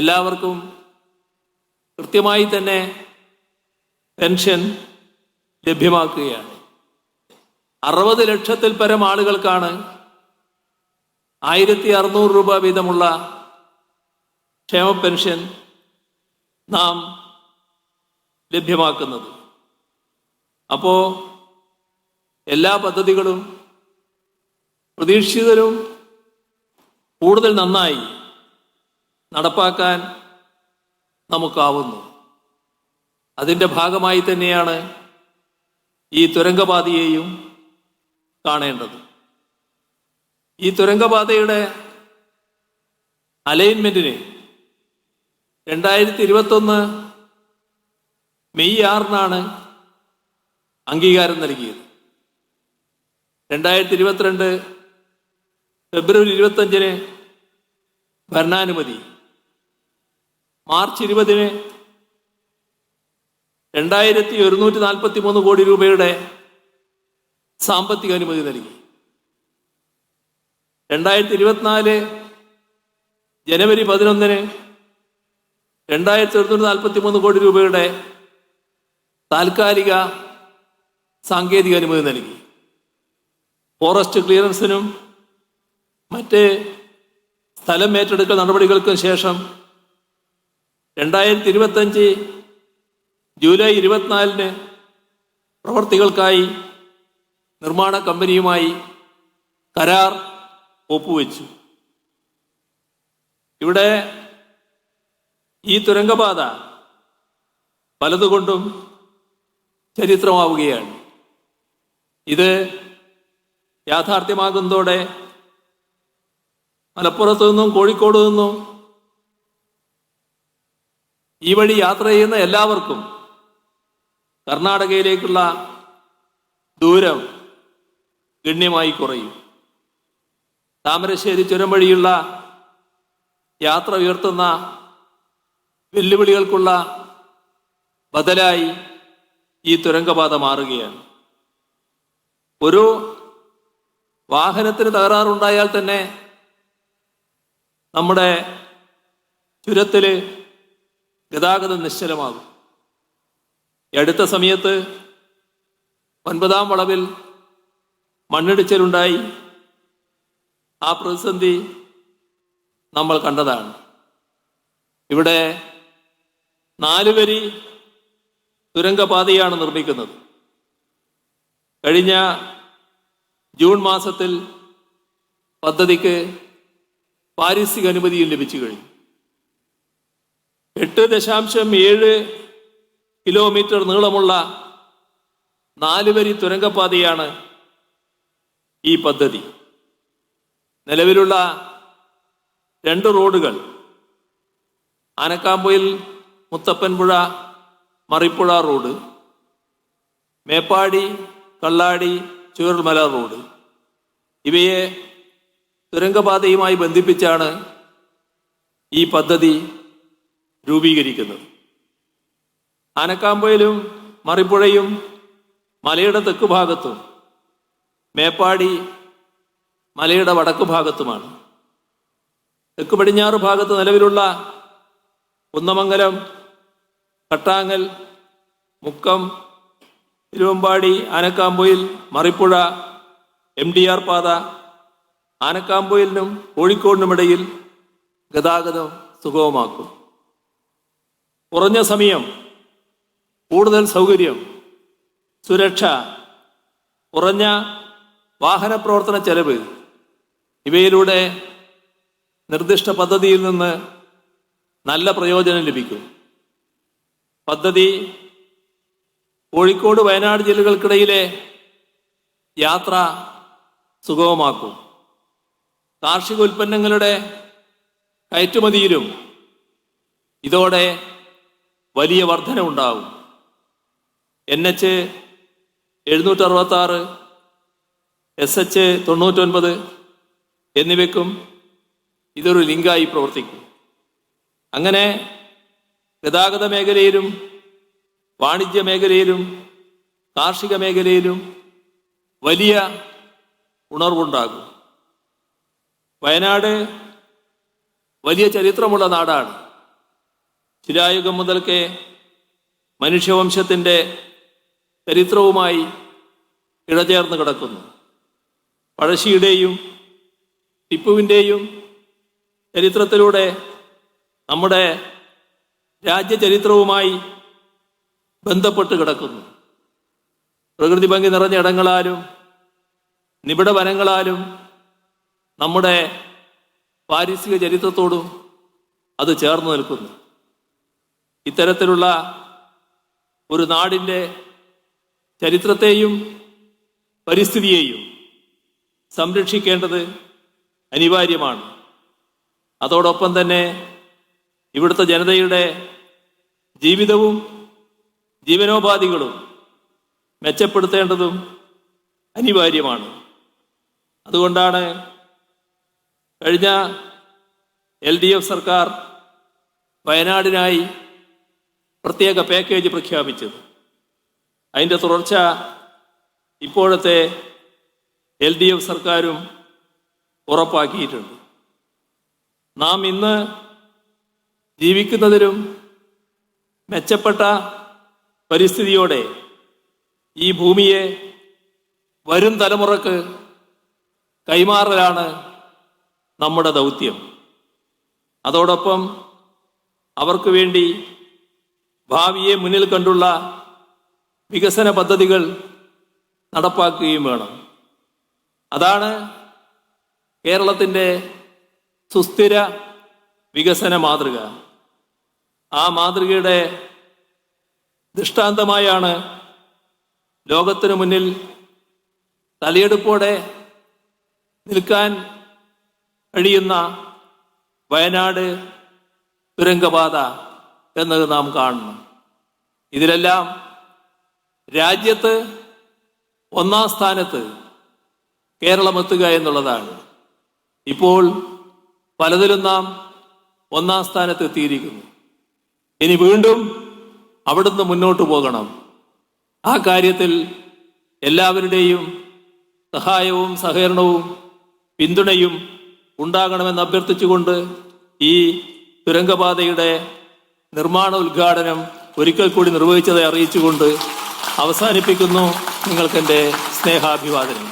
എല്ലാവർക്കും കൃത്യമായി തന്നെ പെൻഷൻ ലഭ്യമാക്കുകയാണ്. അറുപത് ലക്ഷത്തിൽ പരം ആളുകൾക്കാണ് ആയിരത്തി അറുന്നൂറ് രൂപ വീതമുള്ള ക്ഷേമ പെൻഷൻ നാം ലഭ്യമാക്കുന്നത്. അപ്പോൾ എല്ലാ പദ്ധതികളും പ്രതീക്ഷിതരും കൂടുതൽ നന്നായി നടപ്പാക്കാൻ നമുക്കാവുന്നു. അതിന്റെ ഭാഗമായി തന്നെയാണ് ഈ തുരങ്കപാതയെയും കാണേണ്ടത്. ഈ തുരങ്കപാതയുടെ അലൈൻമെന്റിന് രണ്ടായിരത്തി ഇരുപത്തൊന്ന് മെയ് ആറിനാണ് അംഗീകാരം നൽകിയത്. രണ്ടായിരത്തി ഇരുപത്തിരണ്ട് ഫെബ്രുവരി ഇരുപത്തഞ്ചിന് ഭരണാനുമതി മാർച്ച് ഇരുപതിന് രണ്ടായിരത്തി ഒരുന്നൂറ്റി നാൽപ്പത്തി മൂന്ന് കോടി രൂപയുടെ സാമ്പത്തിക അനുമതി നൽകി. രണ്ടായിരത്തി ഇരുപത്തിനാല് ജനുവരി പതിനൊന്നിന് രണ്ടായിരത്തി ഒരുന്നൂറ്റി നാൽപ്പത്തി മൂന്ന് കോടി രൂപയുടെ താൽക്കാലിക സാങ്കേതിക അനുമതി നൽകി. ഫോറസ്റ്റ് ക്ലിയറൻസിനും മറ്റ് സ്ഥലം ഏറ്റെടുക്കൽ നടപടികൾക്കും ശേഷം രണ്ടായിരത്തി ഇരുപത്തഞ്ച് ജൂലൈ ഇരുപത്തിനാലിന് പ്രവർത്തികൾക്കായി നിർമ്മാണ കമ്പനിയുമായി കരാർ ഒപ്പുവെച്ചു. ഇവിടെ ഈ തുരങ്കപാത പലതുകൊണ്ടും ചരിത്രമാവുകയാണ്. ഇത് യാഥാർത്ഥ്യമാകുന്നതോടെ മലപ്പുറത്തു നിന്നും കോഴിക്കോട് നിന്നും ഈ വഴി യാത്ര ചെയ്യുന്ന എല്ലാവർക്കും കർണാടകയിലേക്കുള്ള ദൂരം ഗണ്യമായി കുറയും. താമരശ്ശേരി ചുരം വഴിയുള്ള യാത്ര ഉയർത്തുന്ന വെല്ലുവിളികൾക്കുള്ള ബദലായി ഈ തുരങ്കപാത മാറുകയാണ്. ഒരു വാഹനത്തിന് തകരാറുണ്ടായാൽ തന്നെ നമ്മുടെ ചുരത്തിൽ ഗതാഗതം നിശ്ചലമാകും. ഈ അടുത്ത സമയത്ത് ഒൻപതാം വളവിൽ മണ്ണിടിച്ചിലുണ്ടായി. ആ പ്രതിസന്ധി നമ്മൾ കണ്ടതാണ്. ഇവിടെ നാലുവരി തുരങ്കപാതയാണ് നിർമ്മിക്കുന്നത്. കഴിഞ്ഞ ജൂൺ മാസത്തിൽ പദ്ധതിക്ക് പാരിസ്ഥിതിക അനുമതിയും ലഭിച്ചു കഴിഞ്ഞു. എട്ട് ദശാംശം ഏഴ് കിലോമീറ്റർ നീളമുള്ള നാലുവരി തുരങ്കപ്പാതയാണ് ഈ പദ്ധതി. നിലവിലുള്ള രണ്ട് റോഡുകൾ ആനക്കാമ്പയിൽ മുത്തപ്പൻപുഴ മറിപ്പുഴ റോഡ് മേപ്പാടി കള്ളാടി ചുവർമല റോഡ്. ഇവയെ തുരങ്കപാതയുമായി ബന്ധിപ്പിച്ചാണ് ഈ പദ്ധതി രൂപീകരിക്കുന്നത്. ആനക്കാമ്പയിലും മറിപ്പുഴയും മലയുടെ തെക്ക് ഭാഗത്തും മേപ്പാടി മലയുടെ വടക്ക് ഭാഗത്തുമാണ്. തെക്ക് പടിഞ്ഞാറ് ഭാഗത്ത് നിലവിലുള്ള Kunnamangalam Kattangal Mukkam Thiruvambady Anakkampoyil Marippuzha M D R പാത ആനക്കാമ്പൊയിലിനും കോഴിക്കോടിനുമിടയിൽ ഗതാഗതം സുഗമമാക്കും. കുറഞ്ഞ സമയം കൂടുതൽ സൗകര്യം സുരക്ഷ കുറഞ്ഞ വാഹന പ്രവർത്തന ചെലവ് ഇവയിലൂടെ നിർദ്ദിഷ്ട പദ്ധതിയിൽ നിന്ന് നല്ല പ്രയോജനം ലഭിക്കും. പദ്ധതി കോഴിക്കോട് വയനാട് ജില്ലകൾക്കിടയിലെ യാത്ര സുഗമമാക്കും. കാർഷിക ഉൽപ്പന്നങ്ങളുടെ കയറ്റുമതിയിലും ഇതോടെ വലിയ വർധന ഉണ്ടാവും. എൻ എച്ച് എഴുന്നൂറ്റി അറുപത്തി ആറ് എസ് എച്ച് തൊണ്ണൂറ്റൊൻപത് എന്നിവയ്ക്കും ഇതൊരു ലിങ്കായി പ്രവർത്തിക്കും. അങ്ങനെ ഗതാഗത മേഖലയിലും വാണിജ്യ മേഖലയിലും കാർഷിക മേഖലയിലും വലിയ ഉണർവുണ്ടാകും. വയനാട് വലിയ ചരിത്രമുള്ള നാടാണ്. ശിലായുഗം മുതൽക്കേ മനുഷ്യവംശത്തിന്റെ ചരിത്രവുമായി ഇഴചേർന്ന് കിടക്കുന്നു. പഴശ്ശിയുടെയും ടിപ്പുവിന്റെയും ചരിത്രത്തിലൂടെ നമ്മുടെ രാജ്യചരിത്രവുമായി ബന്ധപ്പെട്ട് കിടക്കുന്നു. പ്രകൃതി ഭംഗി നിറഞ്ഞ ഇടങ്ങളാലും നിബിഡ വനങ്ങളാലും നമ്മുടെ പാരിസ്ഥിതിക ചരിത്രത്തോടും അത് ചേർന്ന് നിൽക്കുന്നു. ഇത്തരത്തിലുള്ള ഒരു നാടിന്റെ ചരിത്രത്തെയും പരിസ്ഥിതിയെയും സംരക്ഷിക്കേണ്ടത് അനിവാര്യമാണ്. അതോടൊപ്പം തന്നെ ഇവിടുത്തെ ജനതയുടെ ജീവിതവും ജീവനോപാധികളും മെച്ചപ്പെടുത്തേണ്ടതും അനിവാര്യമാണ്. അതുകൊണ്ടാണ് കഴിഞ്ഞ എൽ ഡി എഫ് സർക്കാർ വയനാടിനായി പ്രത്യേക പാക്കേജ് പ്രഖ്യാപിച്ചത്. അതിന്റെ തുടർച്ച ഇപ്പോഴത്തെ എൽ ഡി എഫ് സർക്കാരും ഉറപ്പാക്കിയിട്ടുണ്ട്. നാം ഇന്ന് ജീവിക്കുന്നതിലും മെച്ചപ്പെട്ട പരിസ്ഥിതിയോടെ ഈ ഭൂമിയെ വരും തലമുറയ്ക്ക് കൈമാറലാണ് നമ്മുടെ ദൗത്യം. അതോടൊപ്പം അവർക്ക് വേണ്ടി ഭാവിയെ മുന്നിൽ കണ്ടുള്ള വികസന പദ്ധതികൾ നടപ്പാക്കുകയും വേണം. അതാണ് കേരളത്തിന്റെ സുസ്ഥിര വികസന മാതൃക. ആ മാതൃകയുടെ ദൃഷ്ടാന്തമായാണ് ലോകത്തിനു മുന്നിൽ തലയെടുപ്പോടെ നിൽക്കാൻ കഴിയുന്ന വയനാട് തുരങ്കപാത. എന്നത് നാം കാണണം. ഇതിലെല്ലാം രാജ്യത്ത് ഒന്നാം സ്ഥാനത്ത് കേരളം എത്തുക എന്നുള്ളതാണ്. ഇപ്പോൾ പലതിലും നാം ഒന്നാം സ്ഥാനത്ത് എത്തിയിരിക്കുന്നു. ഇനി വീണ്ടും അവിടുന്ന് മുന്നോട്ട് പോകണം. ആ കാര്യത്തിൽ എല്ലാവരുടെയും സഹായവും സഹകരണവും പിന്തുണയും ഉണ്ടാകണമെന്ന് അഭ്യർത്ഥിച്ചുകൊണ്ട് ഈ തുരങ്കപാതയുടെ നിർമ്മാണ ഉദ്ഘാടനം ഒരിക്കൽ കൂടി നിർവഹിച്ചതായി അറിയിച്ചുകൊണ്ട് അവസാനിപ്പിക്കുന്നു നിങ്ങൾക്കെന്റെ സ്നേഹാഭിവാദനം